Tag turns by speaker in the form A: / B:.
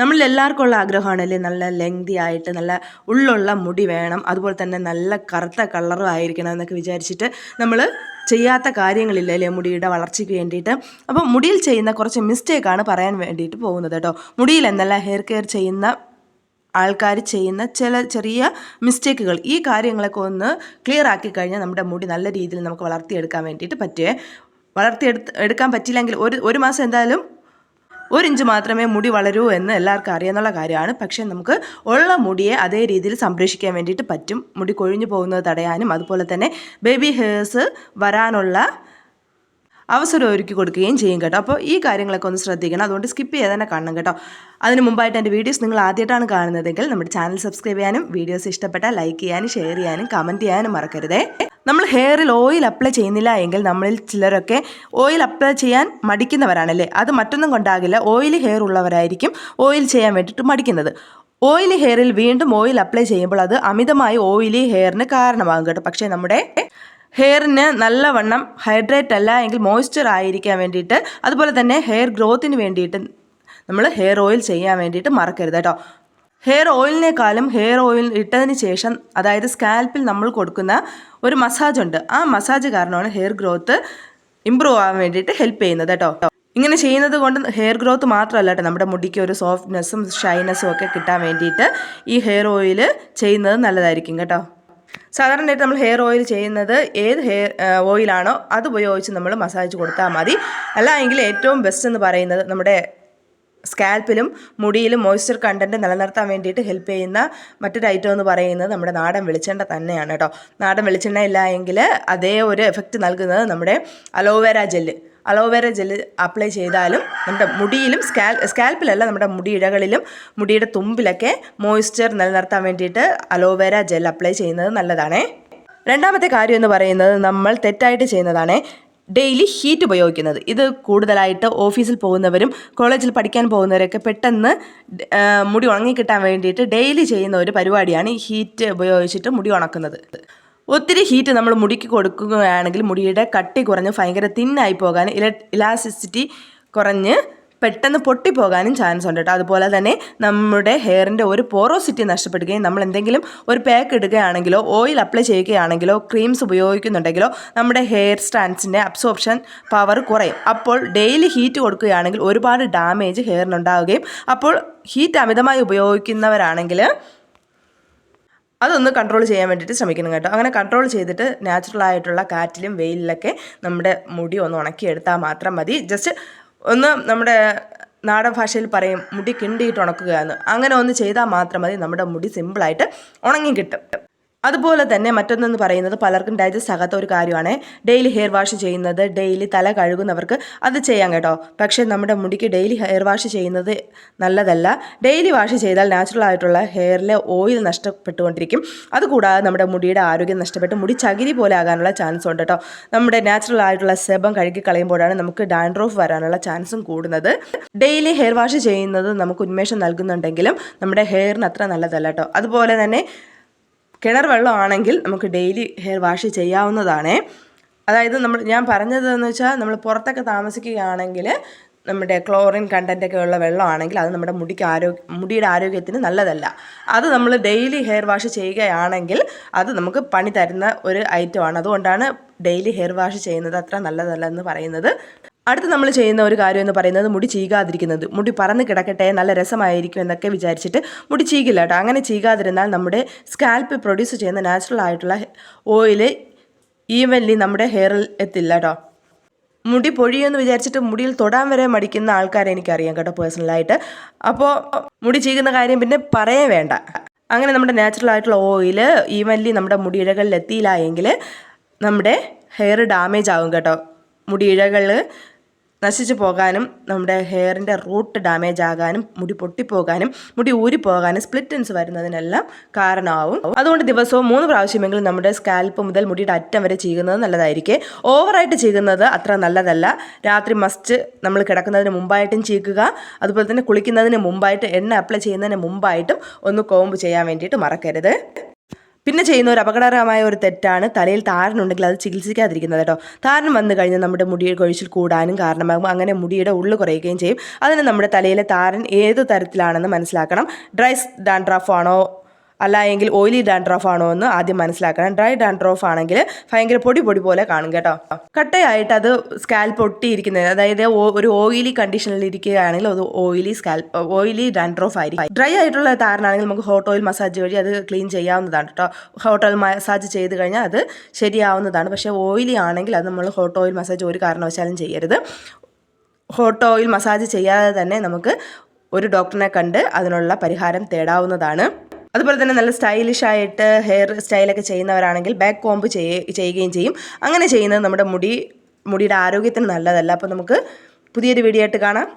A: നമ്മളിൽ എല്ലാവർക്കും ഉള്ള ആഗ്രഹമാണല്ലേ നല്ല ലെങ്തി ആയിട്ട് നല്ല ഉള്ളുള്ള മുടി വേണം അതുപോലെ തന്നെ നല്ല കറുത്ത കളറും ആയിരിക്കണം എന്നൊക്കെ വിചാരിച്ചിട്ട് നമ്മൾ ചെയ്യാത്ത കാര്യങ്ങളില്ല അല്ലേ മുടിയുടെ വളർച്ചയ്ക്ക് വേണ്ടിയിട്ട്? അപ്പോൾ മുടിയിൽ ചെയ്യുന്ന കുറച്ച് മിസ്റ്റേക്കാണ് പറയാൻ വേണ്ടിയിട്ട് പോകുന്നത് കേട്ടോ. മുടിയിൽ എന്നല്ല ഹെയർ കെയർ ചെയ്യുന്ന ആൾക്കാർ ചെയ്യുന്ന ചില ചെറിയ മിസ്റ്റേക്കുകൾ ഈ കാര്യങ്ങളൊക്കെ ഒന്ന് ക്ലിയർ ആക്കി കഴിഞ്ഞാൽ നമ്മുടെ മുടി നല്ല രീതിയിൽ നമുക്ക് വളർത്തിയെടുക്കാൻ വേണ്ടിയിട്ട് പറ്റുമേ വളർത്തിയെടുത്ത് എടുക്കാൻ പറ്റിയില്ലെങ്കിൽ ഒരു ഒരു മാസം എന്തായാലും ഒരു ഇഞ്ച് മാത്രമേ മുടി വളരൂ എന്ന് എല്ലാവർക്കും അറിയാന്നുള്ള കാര്യമാണ്. പക്ഷേ നമുക്ക് ഉള്ള മുടിയെ അതേ രീതിയിൽ സംരക്ഷിക്കാൻ വേണ്ടിയിട്ട് പറ്റും. മുടി കൊഴിഞ്ഞു പോകുന്നത് തടയാനും അതുപോലെ തന്നെ ബേബി ഹെയർസ് വരാനുള്ള അവസരം ഒരുക്കി കൊടുക്കുകയും ചെയ്യും കേട്ടോ. അപ്പോൾ ഈ കാര്യങ്ങളൊക്കെ ഒന്ന് ശ്രദ്ധിക്കണം. അതുകൊണ്ട് സ്കിപ്പ് ചെയ്യാതെ തന്നെ കാണണം കേട്ടോ. അതിന് മുമ്പായിട്ട് എന്റെ വീഡിയോസ് നിങ്ങൾ ആദ്യമായിട്ടാണ് കാണുന്നതെങ്കിൽ നമ്മുടെ ചാനൽ സബ്സ്ക്രൈബ് ചെയ്യാനും വീഡിയോസ് ഇഷ്ടപ്പെട്ടാൽ ലൈക്ക് ചെയ്യാനും ഷെയർ ചെയ്യാനും കമന്റ് ചെയ്യാനും മറക്കരുതേ. നമ്മൾ ഹെയറിൽ ഓയിൽ അപ്ലൈ ചെയ്യുന്നില്ല എങ്കിൽ നമ്മളിൽ ചിലരൊക്കെ ഓയിൽ അപ്ലൈ ചെയ്യാൻ മടിക്കുന്നവരാണല്ലേ? അത് മറ്റൊന്നും കൊണ്ടാകില്ല. ഓയിൽ ഹെയർ ഉള്ളവരായിരിക്കും ഓയിൽ ചെയ്യാൻ വേണ്ടിയിട്ട് മടിക്കുന്നത്. ഓയിലി ഹെയറിൽ വീണ്ടും ഓയിൽ അപ്ലൈ ചെയ്യുമ്പോൾ അത് അമിതമായി ഓയിലി ഹെയറിന് കാരണമാകും കേട്ടോ. പക്ഷേ നമ്മുടെ ഹെയറിന് നല്ലവണ്ണം ഹൈഡ്രേറ്റ് അല്ല എങ്കിൽ മോയ്സ്ചർ ആയിരിക്കാൻ വേണ്ടിയിട്ട് അതുപോലെ തന്നെ ഹെയർ ഗ്രോത്തിന് വേണ്ടിയിട്ട് നമ്മൾ ഹെയർ ഓയിൽ ചെയ്യാൻ വേണ്ടിയിട്ട് മറക്കരുത് കേട്ടോ. ഹെയർ ഓയിലിനേക്കാളും ഹെയർ ഓയിൽ ഇട്ടതിന് ശേഷം അതായത് സ്കാൽപ്പിൽ നമ്മൾ കൊടുക്കുന്ന ഒരു മസാജ് ഉണ്ട്. ആ മസാജ് കാരണമാണ് ഹെയർ ഗ്രോത്ത് ഇമ്പ്രൂവ് ആവാൻ വേണ്ടിയിട്ട് ഹെൽപ്പ് ചെയ്യുന്നത് കേട്ടോ. ഇങ്ങനെ ചെയ്യുന്നത് കൊണ്ട് ഹെയർ ഗ്രോത്ത് മാത്രമല്ല കേട്ടോ നമ്മുടെ മുടിക്ക് ഒരു സോഫ്റ്റ്നെസ്സും ഷൈനസ്സും ഒക്കെ കിട്ടാൻ വേണ്ടിയിട്ട് ഈ ഹെയർ ഓയിൽ ചെയ്യുന്നത് നല്ലതായിരിക്കും കേട്ടോ. സാധാരണയായിട്ട് നമ്മൾ ഹെയർ ഓയിൽ ചെയ്യുന്നത് ഏത് ഹെയർ ഓയിലാണോ അത് ഉപയോഗിച്ച് നമ്മൾ മസാജ് കൊടുത്താൽ മതി. അല്ല എങ്കിൽ ഏറ്റവും ബെസ്റ്റ് എന്ന് പറയുന്നത് നമ്മുടെ സ്കാൽപ്പിലും മുടിയിലും മോയ്സ്ചർ കണ്ടന്റ് നിലനിർത്താൻ വേണ്ടിയിട്ട് ഹെൽപ്പ് ചെയ്യുന്ന മറ്റൊരു ഐറ്റം എന്ന് പറയുന്നത് നമ്മുടെ നാടൻ വെളിച്ചെണ്ണ തന്നെയാണ് കേട്ടോ. നാടൻ വെളിച്ചെണ്ണ ഇല്ല എങ്കിൽ അതേ ഒരു എഫക്റ്റ് നൽകുന്നത് നമ്മുടെ aloe vera gel aloe vera gel apply ചെയ്താലും നമ്മുടെ മുടിയിലും സ്കാൽ സ്കാൽപ്പിലല്ല നമ്മുടെ മുടിയിഴകളിലും മുടിയുടെ തുമ്പിലൊക്കെ മോയ്സ്ചർ നിലനിർത്താൻ വേണ്ടിയിട്ട് അലോവേര ജെൽ അപ്ലൈ ചെയ്യുന്നത് നല്ലതാണേ. രണ്ടാമത്തെ കാര്യം എന്ന് പറയുന്നത് നമ്മൾ തെറ്റായിട്ട് ചെയ്യുന്നതാണ് ഡെയിലി ഹീറ്റ് ഉപയോഗിക്കുന്നത്. ഇത് കൂടുതലായിട്ട് ഓഫീസിൽ പോകുന്നവരും കോളേജിൽ പഠിക്കാൻ പോകുന്നവരൊക്കെ പെട്ടെന്ന് മുടി ഉണങ്ങിക്കിട്ടാൻ വേണ്ടിയിട്ട് ഡെയിലി ചെയ്യുന്ന ഒരു പരിപാടിയാണ് ഈ ഹീറ്റ് ഉപയോഗിച്ചിട്ട് മുടി ഉണക്കുന്നത്. ഒത്തിരി ഹീറ്റ് നമ്മൾ മുടിക്ക് കൊടുക്കുകയാണെങ്കിൽ മുടിയുടെ കട്ടി കുറഞ്ഞ് ഭയങ്കര തിന്നായി പോകാൻ ഇല ഇലാസ്റ്റിസിറ്റി കുറഞ്ഞ് പെട്ടെന്ന് പൊട്ടിപ്പോകാനും ചാൻസ് ഉണ്ട് കേട്ടോ അതുപോലെ തന്നെ നമ്മുടെ ഹെയറിന്റെ ഒരു പോറോസിറ്റി നഷ്ടപ്പെടുകയും നമ്മൾ എന്തെങ്കിലും ഒരു പാക്ക് ഇടുകയാണെങ്കിലോ ഓയിൽ അപ്ലൈ ചെയ്യുകയാണെങ്കിലോ ക്രീംസ് ഉപയോഗിക്കുന്നുണ്ടെങ്കിലോ നമ്മുടെ ഹെയർ സ്റ്റാൻഡ്സിന്റെ അബ്സോർപ്ഷൻ പവർ കുറയും. അപ്പോൾ ഡെയിലി ഹീറ്റ് കൊടുക്കുകയാണെങ്കിൽ ഒരുപാട് ഡാമേജ് ഹെയറിനുണ്ടാവുകയും അപ്പോൾ ഹീറ്റ് അമിതമായി ഉപയോഗിക്കുന്നവരാണെങ്കിൽ അതൊന്ന് കൺട്രോൾ ചെയ്യാൻ വേണ്ടിയിട്ട് ശ്രമിക്കണം കേട്ടോ. അങ്ങനെ കൺട്രോൾ ചെയ്തിട്ട് നാച്ചുറൽ ആയിട്ടുള്ള കാറ്റിലും വെയിലിലൊക്കെ നമ്മുടെ മുടി ഒന്ന് ഉണക്കിയെടുത്താൽ മാത്രം മതി. ജസ്റ്റ് ഒന്ന് നമ്മുടെ നാടൻ ഭാഷയിൽ പറയും മുടി കിണ്ടിയിട്ട് ഉണക്കുക എന്ന് അങ്ങനെ ഒന്ന് ചെയ്താൽ മാത്രം മതി നമ്മുടെ മുടി സിമ്പിളായിട്ട് ഉണങ്ങി കിട്ടും. അതുപോലെ തന്നെ മറ്റൊന്നെന്ന് പറയുന്നത് പലർക്കും ഡൈജസ്റ്റ് ആകാത്ത ഒരു കാര്യമാണ്. ഡെയിലി ഹെയർ വാഷ് ചെയ്യുന്നത് ഡെയിലി തല കഴുകുന്നവർക്ക് അത് ചെയ്യാം കേട്ടോ. പക്ഷേ നമ്മുടെ മുടിക്ക് ഡെയിലി ഹെയർ വാഷ് ചെയ്യുന്നത് നല്ലതല്ല. ഡെയിലി വാഷ് ചെയ്താൽ നാച്ചുറൽ ആയിട്ടുള്ള ഹെയറിലെ ഓയിൽ നഷ്ടപ്പെട്ടുകൊണ്ടിരിക്കും. അതുകൂടാതെ നമ്മുടെ മുടിയുടെ ആരോഗ്യം നഷ്ടപ്പെട്ട് മുടി ചകിരി പോലെ ആകാനുള്ള ചാൻസ് ഉണ്ട് കേട്ടോ. നമ്മുടെ നാച്ചുറൽ ആയിട്ടുള്ള സെബം കഴുകി കളയുമ്പോഴാണ് നമുക്ക് ഡാൻഡ്രോഫ് വരാനുള്ള ചാൻസും കൂടുന്നത്. ഡെയിലി ഹെയർ വാഷ് ചെയ്യുന്നത് നമുക്ക് ഉന്മേഷം നൽകുന്നുണ്ടെങ്കിലും നമ്മുടെ ഹെയറിന് അത്ര നല്ലതല്ല കേട്ടോ. അതുപോലെ തന്നെ കിണർ വെള്ളമാണെങ്കിൽ നമുക്ക് ഡെയിലി ഹെയർ വാഷ് ചെയ്യാവുന്നതാണ്. അതായത് നമ്മൾ ഞാൻ പറഞ്ഞതെന്ന് വെച്ചാൽ നമ്മൾ പുറത്തൊക്കെ താമസിക്കുകയാണെങ്കിൽ നമ്മുടെ ക്ലോറിൻ കണ്ടന്റൊക്കെ ഉള്ള വെള്ളമാണെങ്കിൽ അത് നമ്മുടെ മുടിക്ക് ആരോഗ്യ മുടിയുടെ ആരോഗ്യത്തിന് നല്ലതല്ല. അത് നമ്മൾ ഡെയിലി ഹെയർ വാഷ് ചെയ്യുകയാണെങ്കിൽ അത് നമുക്ക് പണി തരുന്ന ഒരു ഐറ്റമാണ് അതുകൊണ്ടാണ് ഡെയിലി ഹെയർ വാഷ് ചെയ്യുന്നത് അത്ര നല്ലതല്ല എന്ന് പറയുന്നത്. അടുത്ത് നമ്മൾ ചെയ്യുന്ന ഒരു കാര്യം എന്ന് പറയുന്നത് മുടി ചീകാതിരിക്കുന്നത്. മുടി പറന്ന് കിടക്കട്ടെ നല്ല രസമായിരിക്കും എന്നൊക്കെ വിചാരിച്ചിട്ട് മുടി ചീകില്ല കേട്ടോ. അങ്ങനെ ചീകാതിരുന്നാൽ നമ്മുടെ സ്കാൽപ്പ് പ്രൊഡ്യൂസ് ചെയ്യുന്ന നാച്ചുറൽ ആയിട്ടുള്ള ഓയിൽ ഈവൻലി നമ്മുടെ ഹെയറിൽ എത്തില്ല കേട്ടോ. മുടി പൊഴിയെന്ന് വിചാരിച്ചിട്ട് മുടിയിൽ തൊടാൻ വരെ മടിക്കുന്ന ആൾക്കാരെ എനിക്കറിയാം കേട്ടോ പേഴ്സണലായിട്ട്. അപ്പോൾ മുടി ചീകുന്ന കാര്യം പിന്നെ പറയേ വേണ്ട. അങ്ങനെ നമ്മുടെ നാച്ചുറൽ ആയിട്ടുള്ള ഓയിൽ ഈവൻലി നമ്മുടെ മുടിയിഴകളിൽ എത്തിയില്ല എങ്കിൽ നമ്മുടെ ഹെയർ ഡാമേജ് ആകും കേട്ടോ. മുടിയിഴകൾ നശിച്ചു പോകാനും നമ്മുടെ ഹെയറിന്റെ റൂട്ട് ഡാമേജ് ആകാനും മുടി പൊട്ടിപ്പോകാനും മുടി ഊരി ഊരിപ്പോകാനും സ്പ്ലിറ്റൻസ് വരുന്നതിനെല്ലാം കാരണമാവും. അതുകൊണ്ട് ദിവസവും മൂന്ന് പ്രാവശ്യമെങ്കിലും നമ്മുടെ സ്കാൽപ്പ് മുതൽ മുടിയുടെ അറ്റം വരെ ചെയ്യുന്നത് നല്ലതായിരിക്കും. ഓവറായിട്ട് ചെയ്യുന്നത് അത്ര നല്ലതല്ല. രാത്രി മസ്റ്റ് നമ്മൾ കിടക്കുന്നതിന് മുമ്പായിട്ടും ചീക്കുക അതുപോലെ തന്നെ കുളിക്കുന്നതിന് മുമ്പായിട്ട് എണ്ണ അപ്ലൈ ചെയ്യുന്നതിന് മുമ്പായിട്ടും ഒന്ന് കോമ്പ് ചെയ്യാൻ വേണ്ടിയിട്ട് മറക്കരുത്. പിന്നെ ചെയ്യുന്ന ഒരു അപകടകരമായ ഒരു തെറ്റാണ് തലയിൽ താരനുണ്ടെങ്കിൽ അത് ചികിത്സിക്കാതിരിക്കുന്നത് കേട്ടോ. താരൻ വന്നു കഴിഞ്ഞാൽ നമ്മുടെ മുടി കൊഴിച്ചിൽ കൂടാനും കാരണമാകും. അങ്ങനെ മുടിയുടെ ഉള്ളു കുറയുകയും ചെയ്യും. അതിന് നമ്മുടെ തലയിലെ താരൻ ഏത് തരത്തിലാണെന്ന് മനസ്സിലാക്കണം. ഡ്രൈസ് ഡാൻഡ്രഫ് ആണോ അല്ല എങ്കിൽ ഓയിലി ഡാൻഡ്രോഫ് ആണോ എന്ന് ആദ്യം മനസ്സിലാക്കണം. ഡ്രൈ ഡാൻഡ്രോഫ് ആണെങ്കിൽ ഭയങ്കര പൊടി പൊടി പോലെ കാണും കേട്ടോ. കട്ടയായിട്ട് അത് സ്കാൽപ്പ് ഒട്ടിയിരിക്കുന്നത് അതായത് ഒരു ഓയിലി കണ്ടീഷനിൽ ഇരിക്കുകയാണെങ്കിൽ അത് ഓയിലി സ്കാൽപ്പ് ഓയിലി ഡാൻഡ്രോഫ് ആയിരിക്കും. ഡ്രൈ ആയിട്ടുള്ള താരനാണെങ്കിൽ നമുക്ക് ഹോട്ട് ഓയിൽ മസാജ് വഴി അത് ക്ലീൻ ചെയ്യാവുന്നതാണ് കേട്ടോ. ഹോട്ട് ഓയിൽ മസാജ് ചെയ്ത് കഴിഞ്ഞാൽ അത് ശരിയാവുന്നതാണ്. പക്ഷേ ഓയിലി ആണെങ്കിൽ അത് നമ്മൾ ഹോട്ട് ഓയിൽ മസാജ് ഒരു കാരണവശാലും ചെയ്യരുത്. ഹോട്ട് ഓയിൽ മസാജ് ചെയ്യാതെ തന്നെ നമുക്ക് ഒരു ഡോക്ടറിനെ കണ്ട് അതിനുള്ള പരിഹാരം തേടാവുന്നതാണ്. അതുപോലെ തന്നെ നല്ല സ്റ്റൈലിഷ് ആയിട്ട് ഹെയർ സ്റ്റൈലൊക്കെ ചെയ്യുന്നവരാണെങ്കിൽ ബാക്ക് കോംബ് ചെയ്യ ചെയ്യുകയും ചെയ്യും. അങ്ങനെ ചെയ്യുന്നത് നമ്മുടെ മുടി മുടിയുടെ ആരോഗ്യത്തിന് നല്ലതല്ല. അപ്പോൾ നമുക്ക് പുതിയൊരു വീഡിയോ ആയിട്ട് കാണാം.